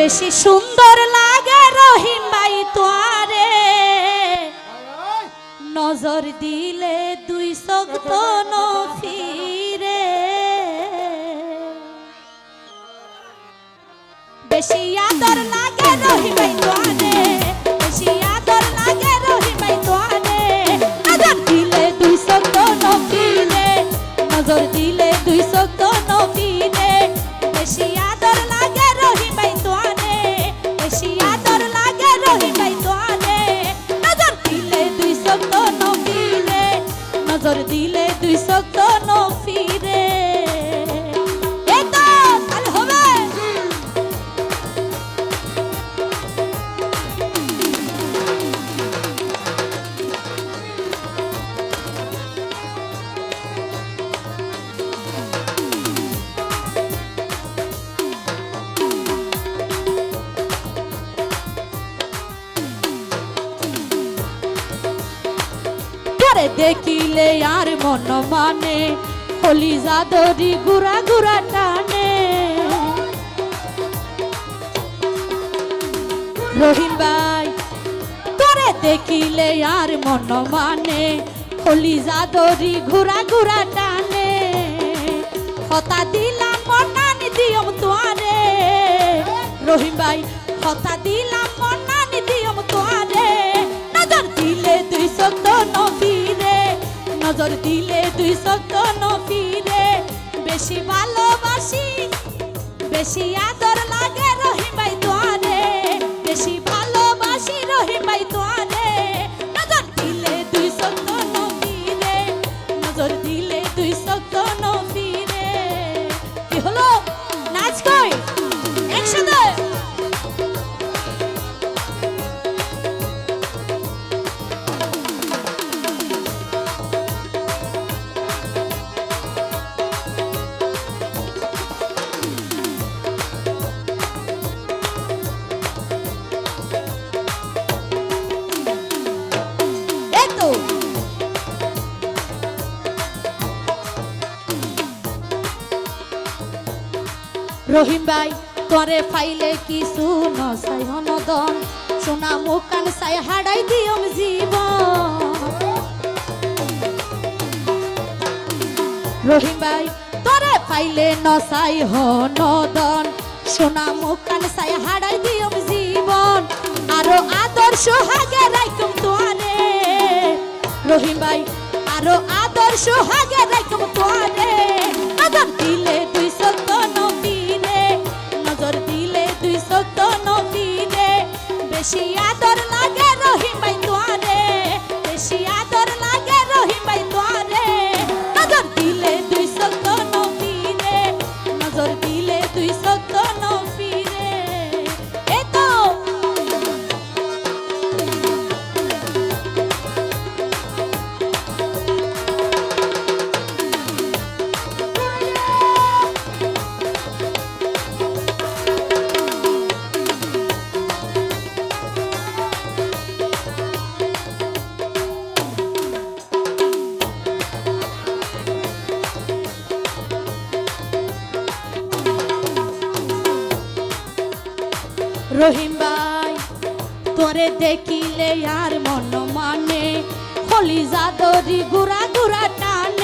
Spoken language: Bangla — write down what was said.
বেশি সুন্দর লাগে রহিম ভাই তোয়ারে নজর দিলে দুই শক্ত ফিরে। বেশি আদর লাগে রহিম ভাই তোয়ারে বেশি আদর লাগে রহিম ভাই তোয়ারে নজর দিলে দুই শক্ত ফিরে। নজর দিলে দুই শক্ত ফিরে। বেশি আদর লাগে দিলে দুই শক্ত ফিরে তোরে দেখিলে আর মন মানে হলি জাদরি গুড়া গুড়া টানে। রহিম ভাই তোরে দেখিলে আর মন মানে হলি জাদরি ঘুরা ঘুরা টানে। হতা দিলাম মনানি দিয়ম তোয়ারে রহিম ভাই হতা দিলাম নজর দিলে দুই শব্দ নফিরে বেশি ভালোবাসি, বেশি আদর লাগে রহিম ভাই তোয়ারে বেশি ভালোবাসি রহিম ভাই তোয়ারে নজর দিলে দুই শব্দ নফিরে নজর দিলে দুই শব্দ নফিরে কি হলো? নাচ কই? একসাথে? রহিম ভাই, তোরে ফাইলে কিছু নসাই হনদন। সোনা মুখান সাই হাড়াই দিয়ম জীবন। রহিম ভাই, তোরে ফাইলে নসাই হনদন। সোনা মুখান সাই হাড়াই দিয়ম জীবন। আরও আদর্শ হাগে রাইকুম তোরে রহিম ভাই, আরও আদর্শ হাগে বেশি আদর লাগে রহিম রহিম ভাই তোরে দেখিলে আর মন মানে। হলি জাদরি গুড়া গুড়া টানে